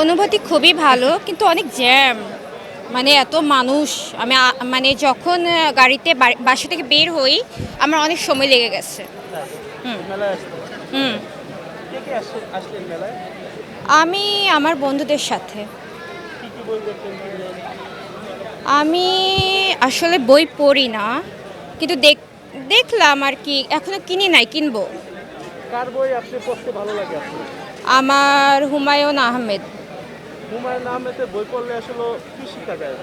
অনুভূতি খুবই ভালো কিন্তু অনেক জ্যাম। মানে এত মানুষ। আমি মানে যখন গাড়িতে বাসা থেকে বের হই আমার অনেক সময় লেগে গেছে। হুম। আমি আমার বন্ধুদের সাথে? আমি আসলে বই পড়ি না কিন্তু দেখ দেখলাম আর কি এখনও কিনি নাই কিনবো। কার বই আপনি পড়তে ভালো লাগে আমার হুমায়ুন আহমেদ। হুমায়ুন আহমেদের বই পড়লে আসলে কি শিখা যায়?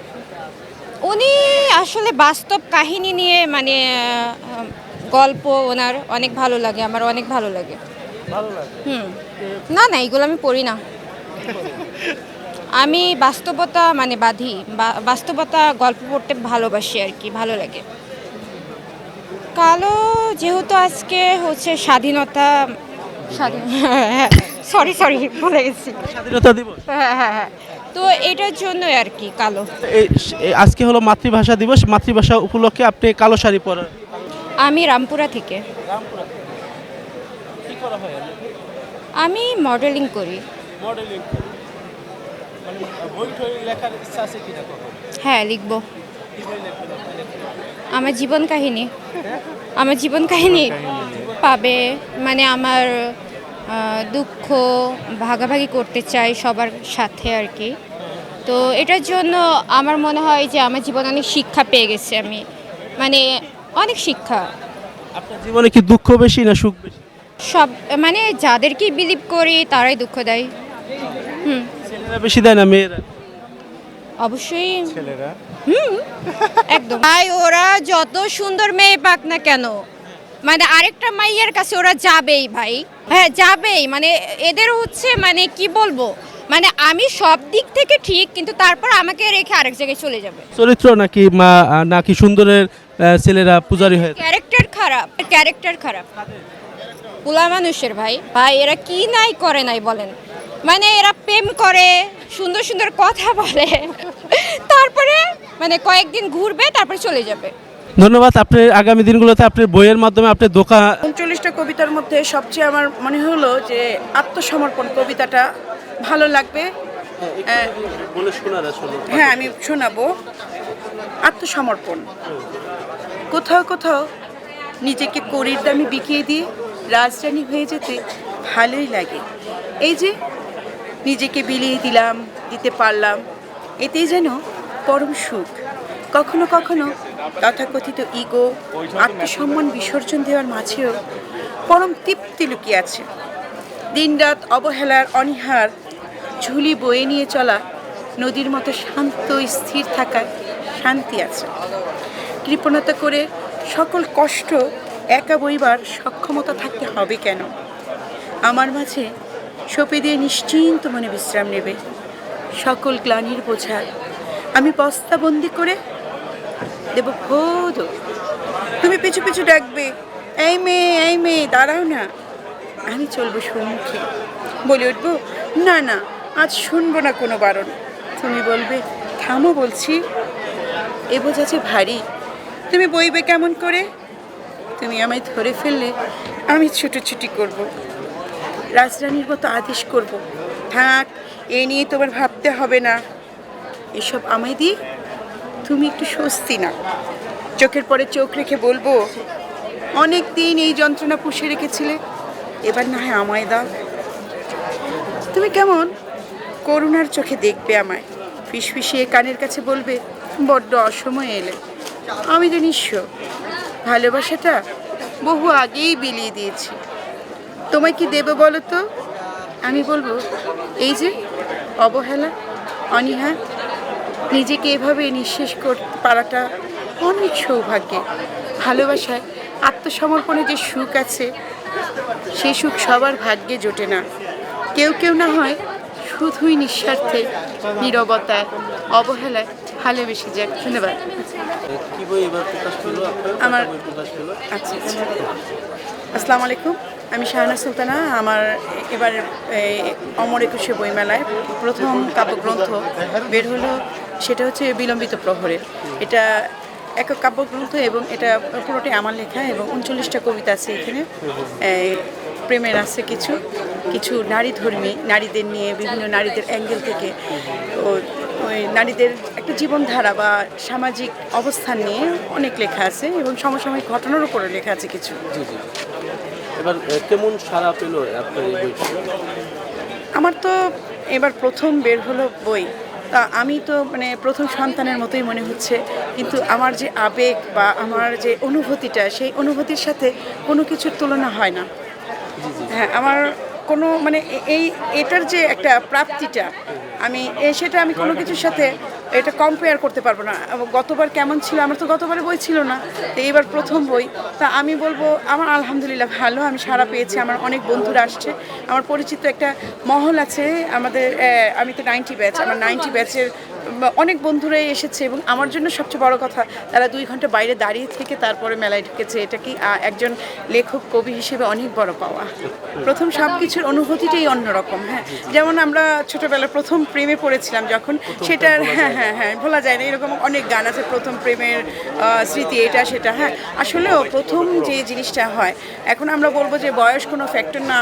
উনি আসলে বাস্তব কাহিনী নিয়ে মানে গল্প ওনার অনেক ভালো লাগে আমার অনেক ভালো লাগে। ভালো লাগে? হুম। না না এগুলো আমি পড়ি না। আমি বাস্তবতা মানে বাধি বা- বাস্তবতা গল্প পড়তে ভালোবাসি আর কি ভালো লাগে। কালো যেহেতু আজকে হচ্ছে স্বাধীনতা স্বাধীন সরি সরি ভুলে গেছি। স্বাধীনতা দিবস। হ্যাঁ হ্যাঁ হ্যাঁ। তো এটার জন্য আর কি কালো। আজকে হলো মাতৃভাষা দিবস। মাতৃভাষা উপলক্ষে আপনি কালো শাড়ি পরেন। আমি রামপুরা থেকে। আমি মডেলিং করি। মডেলিং মানে হ্যাঁ লিখব? আমার জীবন কাহিনী। আমার জীবন কাহিনী। পাবে মানে আমার দুঃখ ভাগাভাগি করতে চাই সবার সাথে আর কি। তো এটার জন্য আমার মনে হয় যে আমার জীবনে অনেক শিক্ষা পেয়ে গেছে আমি। মানে অনেক শিক্ষা। আপনার জীবনে কি দুঃখ বেশি না সুখ বেশি? সব মানে যাদেরকে বিলিভ করি তারাই দুঃখ দেয়। হুম। ছেলেরা বেশি দেয় না মেয়েরা? অবশ্যই। ছেলেরা? হুম। একদম। ভাই ওরা যত সুন্দর মেয়ে পাক না কেন মানে আরেকটা মাইয়ের কাছে ওরা যাবেই ভাই। হ্যাঁ যাবেই। মানে এদের হচ্ছে মানে কি বলব? মানে আমি সব দিক থেকে ঠিক কিন্তু তারপর আমাকে রেখে আরেক জায়গায় চলে যাবে। চরিত্র নাকি মা নাকি সুন্দরের ছেলেরা পূজারি হয়ে ক্যারেক্টার খারাপ ক্যারেক্টার খারাপ। পোলা মানুষের ভাই। ভাই এরা কি নাই করে নাই বলেন। মানে এরা প্রেম করে সুন্দর সুন্দর কথা বলে। তারপরে মানে কয়েকদিন ঘুরবে তারপরে চলে যাবে। ধন্যবাদ আপনি আগামী দিনগুলোতে আপনার বইয়ের মাধ্যমে আপনি দোকান উনচল্লিশটা কবিতার মধ্যে সবচেয়ে আমার মনে হলো যে আত্মসমর্পণ কবিতাটা ভালো লাগবে। হ্যাঁ। হ্যাঁ আমি শোনাবো। আত্মসমর্পণ। কোথাও কোথাও নিজেকে করির দামে বিকিয়ে দিয়ে রাজরানী হয়ে যেতে ভালোই লাগে। এই যে নিজেকে বিলিয়ে দিলাম দিতে পারলাম এতেই যেন পরম সুখ। কখনো কখনো তথাকথিত ইগো, আত্মসম্মান বিসর্জন দেওয়ার মাঝেও পরম তৃপ্তি লুকিয়ে আছে। দিনরাত অবহেলার, অনীহার, ঝুলি বয়ে নিয়ে চলা, নদীর মতো শান্ত, স্থির থাকার শান্তি আছে। কৃপণতা করে সকল কষ্ট, একা বইবার সক্ষমতা থাকতে হবে কেন? আমার মাঝে সপে দিয়ে নিশ্চিন্ত মনে বিশ্রাম নেবে। সকল গ্লানির বোঝা আমি বস্তাবন্দি করে দেব। খোদ তুমি পিছু পিছু ডাকবে। এই মেয়ে এই মেয়ে, দাঁড়াও না। আমি চলবো সম্মুখে। বলে উঠবো, না না, আজ শুনব না কোনো বারণ। তুমি বলবে, থামো বলছি। এ বোঝা যে ভারী। তুমি বইবে কেমন করে? তুমি আমায় ধরে ফেললে, আমি ছুটোছুটি করব। রাজরানীর মতো আদেশ করব। থাক, এ নিয়ে তোমার ভাবতে হবে না। এসব আমায় দিয়ে তুমি একটু স্বস্তি না চোখের পরে চোখ রেখে বলব, অনেক দিন এই যন্ত্রণা পুষে রেখেছিলে, এবার না হয় আমায় দাও। তুমি কেমন? করুণার চোখে দেখবে আমায়। ফিসফিসিয়ে কানের কাছে বলবে, বড্ড অসময়ে এলে। আমি তো নিঃস্ব। ভালোবাসাটা বহু আগেই বিলিয়ে দিয়েছি। তোমায় কি দেবে বলো তো? আমি বলব, এই যে অবহেলা, অনীহা নিজেকে এভাবে নিঃশেষ করতে পারাটা অনেক সৌভাগ্যে। ভালোবাসায় আত্মসমর্পণে যে সুখ আছে সেই সুখ সবার ভাগ্যে জোটে না। কেউ কেউ না হয় শুধুই নিঃস্বার্থে নীরবতায় অবহেলায় ভালোবেসে যাক ধন্যবাদ। আমার- আচ্ছা আচ্ছা আসসালামু আলাইকুম। আমি শাহানা সুলতানা আমার এবার অমর একুশে বইমেলায় প্রথম কাব্যগ্রন্থ বের হলো সেটা হচ্ছে বিলম্বিত প্রহরের এটা একক কাব্যগ্রন্থ এবং এটা পুরোটাই আমার লেখা এবং উনচল্লিশটা কবিতা আছে এখানে। প্রেমের আছে কিছু কিছু নারী ধর্মী নারীদের নিয়ে বিভিন্ন নারীদের অ্যাঙ্গেল থেকে ও ওই নারীদের একটা জীবনধারা বা সামাজিক অবস্থান নিয়ে অনেক লেখা আছে এবং সমসাময়িক ঘটনার উপরে লেখা আছে কিছু। এবার কেমন সারা পেল আপনার আমার তো এবার প্রথম বের হলো বই। তা আমি তো মানে প্রথম সন্তানের মতোই মনে হচ্ছে। কিন্তু আমার যে আবেগ বা আমার যে অনুভূতিটা, সেই অনুভূতির সাথে কোনো কিছুর তুলনা হয় না। হ্যাঁ আমার কোনো মানে এই, এটার যে একটা প্রাপ্তিটা, আমি সেটা আমি কোনো কিছুর সাথে এটা কম্পেয়ার করতে পারব না। গতবার কেমন ছিল, আমার তো গতবারে বই ছিল না, তো এইবার প্রথম বই। তা আমি বলব, আমার আলহামদুলিল্লাহ ভালো, আমি সারা পেয়েছি, আমার অনেক বন্ধুরা আসছে। আমার পরিচিত একটা মহল আছে আমাদের আমি তো নাইনটি ব্যাচ আমার নাইনটি ব্যাচের অনেক বন্ধুরাই এসেছে এবং আমার জন্য সবচেয়ে বড় কথা তারা দুই ঘণ্টা বাইরে দাঁড়িয়ে থেকে তারপরে মেলায় ঢুকেছে। এটা কি একজন লেখক কবি হিসেবে অনেক বড় পাওয়া। প্রথম সব কিছুর অনুভূতিটাই অন্যরকম হ্যাঁ। যেমন আমরা ছোটবেলায় প্রথম প্রেমে পড়েছিলাম যখন সেটার হ্যাঁ হ্যাঁ হ্যাঁ ভোলা যায় না এরকম অনেক গান আছে প্রথম প্রেমের স্মৃতি এটা সেটা হ্যাঁ। আসলেও প্রথম যে জিনিসটা হয় এখন আমরা বলব যে বয়স কোনো ফ্যাক্টর না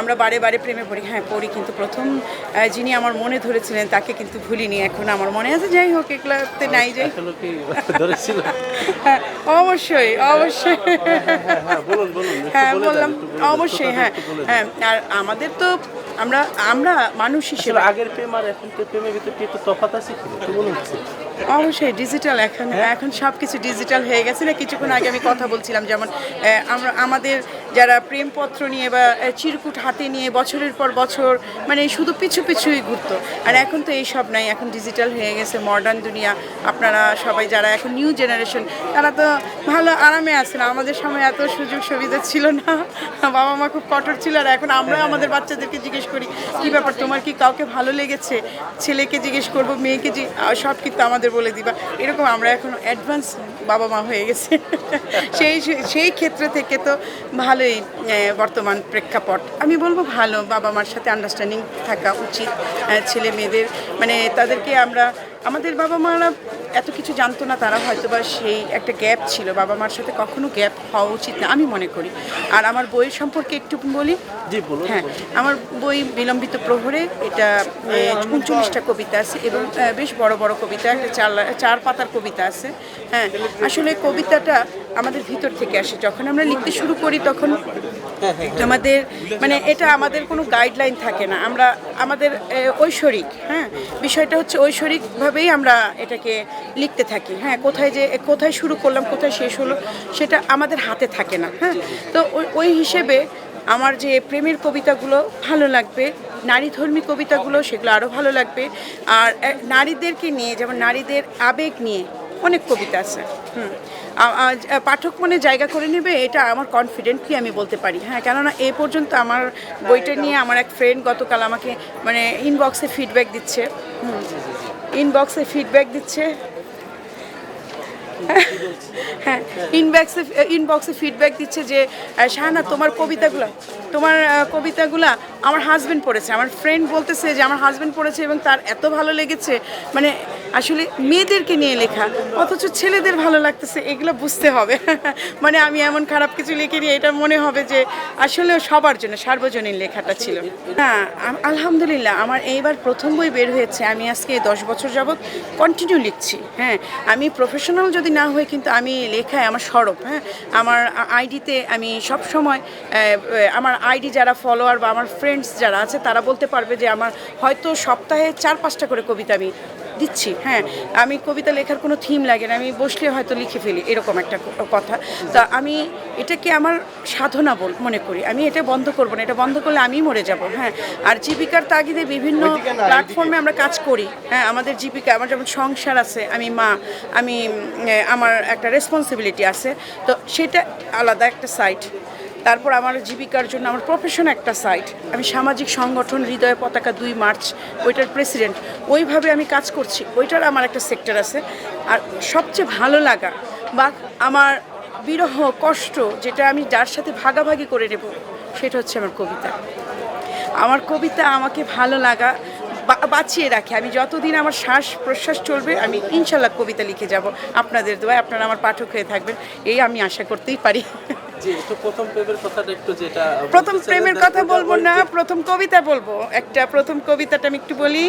আমরা বারে বারে প্রেমে পড়ি হ্যাঁ পড়ি কিন্তু প্রথম যিনি আমার মনে ধরেছিলেন তাকে কিন্তু ভুলিনি এখন আমার মনে আছে যাই হোক এগুলাতে নাই যাই ধরেছিল? হ্যাঁ অবশ্যই অবশ্যই। হ্যাঁ হ্যাঁ বললাম অবশ্যই হ্যাঁ। হ্যাঁ আর আমাদের তো আমরা আমরা মানুষ হিসেবে আগের প্রেম আর এখনকার প্রেমের ভিতরে কি একটু তফাৎ আছে কি? কি মনে হচ্ছে অবশ্যই ডিজিটাল এখন এখন সব কিছু ডিজিটাল হয়ে গেছে। না কিছুক্ষণ আগে আমি কথা বলছিলাম যেমন আমরা আমাদের যারা প্রেমপত্র নিয়ে বা চিরকুট হাতে নিয়ে বছরের পর বছর মানে শুধু পিছু পিছুই ঘুরত। আর এখন তো এই সব নাই এখন ডিজিটাল হয়ে গেছে মডার্ন দুনিয়া। আপনারা সবাই যারা এখন নিউ জেনারেশন তারা তো ভালো আরামে আছেন। আমাদের সময় এত সুযোগ সুবিধা ছিল না। বাবা মা খুব কঠোর ছিল আর এখন আমরা আমাদের বাচ্চাদেরকে জিজ্ঞেস করি কি ব্যাপার তোমার কি কাউকে ভালো লেগেছে? ছেলেকে জিজ্ঞেস করব মেয়েকে সব কিন্তু আমাদের বলে দিবা। এরকম আমরা এখন অ্যাডভান্স বাবা মা হয়ে গেছে। সেই সেই ক্ষেত্র থেকে তো ভালোই বর্তমান প্রেক্ষাপট। আমি বলব ভালো বাবা মার সাথে আন্ডারস্ট্যান্ডিং থাকা উচিত ছেলে মেয়েদের মানে তাদেরকে আমরা, আমাদের বাবা মারা এত কিছু জানতো না তারা হয়তো বা সেই একটা গ্যাপ ছিল। বাবা মার সাথে কখনো গ্যাপ হওয়া উচিত না আমি মনে করি। আর আমার বইয়ের সম্পর্কে একটু বলি? হ্যাঁ আমার বই বিলম্বিত প্রহরে এটা উনচল্লিশটা কবিতা আছে এবং বেশ বড় বড় কবিতা একটা চার চার পাতার কবিতা আছে। হ্যাঁ আসলে কবিতাটা আমাদের ভিতর থেকে আসে। যখন আমরা লিখতে শুরু করি তখন আমাদের মানে এটা আমাদের কোনো গাইডলাইন থাকে না। আমরা, আমাদের ঐশ্বরিক হ্যাঁ? বিষয়টা হচ্ছে ঐশ্বরিকভাবেই আমরা এটাকে লিখতে থাকি হ্যাঁ? কোথায় যে, কোথায় শুরু করলাম, কোথায় শেষ হলো, সেটা আমাদের হাতে থাকে না হ্যাঁ? তো ওই- হিসেবে আমার যে প্রেমের কবিতাগুলো ভালো লাগবে, নারীধর্মী কবিতাগুলো সেগুলো আরও ভালো লাগবে। আর নারীদেরকে নিয়ে, যেমন নারীদের আবেগ নিয়ে অনেক কবিতা আছে। পাঠক মনে জায়গা করে নেবে, এটা আমার কনফিডেন্টলি আমি বলতে পারি। হ্যাঁ কেননা এ পর্যন্ত আমার বইটা নিয়ে আমার এক ফ্রেন্ড গতকাল আমাকে মানে ইনবক্সে ফিডব্যাক দিচ্ছে। ইনবক্সে ফিডব্যাক দিচ্ছে। হ্যাঁ ইনবক্সে ইনবক্সে ফিডব্যাক দিচ্ছে যে, শাহানা, তোমার কবিতাগুলো তোমার কবিতাগুলা আমার হাজব্যান্ড পড়েছে। আমার ফ্রেন্ড বলতেছে যে আমার হাজব্যান্ড পড়েছে এবং তার এত ভালো লেগেছে। মানে আসলে মেয়েদেরকে নিয়ে লেখা অথচ ছেলেদের ভালো লাগতেছে এগুলো বুঝতে হবে। মানে আমি এমন খারাপ কিছু লিখিনি এটা মনে হবে যে আসলে সবার জন্য সার্বজনীন লেখাটা ছিল। হ্যাঁ আলহামদুলিল্লাহ আমার এইবার প্রথম বই বের হয়েছে আমি আজকে দশ বছর যাবৎ কন্টিনিউ লিখছি। হ্যাঁ আমি প্রফেশনাল যদি না হই কিন্তু আমি লেখায় আমার সরব। হ্যাঁ আমার আইডিতে আমি সব সময় আমার আইডি যারা ফলোয়ার বা আমার ফ্রেন্ডস যারা আছে তারা বলতে পারবে যে আমার হয়তো সপ্তাহে চার পাঁচটা করে কবিতা আমি দিচ্ছি। হ্যাঁ আমি কবিতা লেখার কোনো থিম লাগে না আমি বসলে হয়তো লিখে ফেলি এরকম একটা কথা। তা আমি এটাকে আমার সাধনা বল মনে করি। আমি এটা বন্ধ করব না এটা বন্ধ করলে আমিই মরে যাব। হ্যাঁ আর জীবিকার তাগিদে বিভিন্ন প্ল্যাটফর্মে আমরা কাজ করি। হ্যাঁ আমাদের জীবিকা আমার যেমন সংসার আছে আমি মা আমি আমার একটা রেসপন্সিবিলিটি আছে। তো সেটা আলাদা একটা সাইট তারপর আমার জীবিকার জন্য আমার প্রফেশন একটা সাইট আমি সামাজিক সংগঠন হৃদয় পতাকা দুই মার্চ, ওইটার প্রেসিডেন্ট ওইভাবে আমি কাজ করছি। ওইটার আমার একটা সেক্টর আছে। আর সবচেয়ে ভালো লাগা বা আমার বিরহ, কষ্ট যেটা আমি যার সাথে ভাগাভাগি করে নেব, সেটা হচ্ছে আমার কবিতা। আমার কবিতা আমাকে ভালো লাগা বাঁচিয়ে রাখে। আমি যতদিন আমার শ্বাস প্রশ্বাস চলবে, আমি ইনশাল্লাহ কবিতা লিখে যাব। আপনাদের দোয়ায় আপনারা আমার পাঠক হয়ে থাকবেন। এই আমি আশা করতেই পারি। জি প্রথম প্রেমের কথাটা একটু যেটা প্রথম প্রেমের কথা বলব না প্রথম কবিতা বলব। একটা প্রথম কবিতাটা আমি একটু বলি।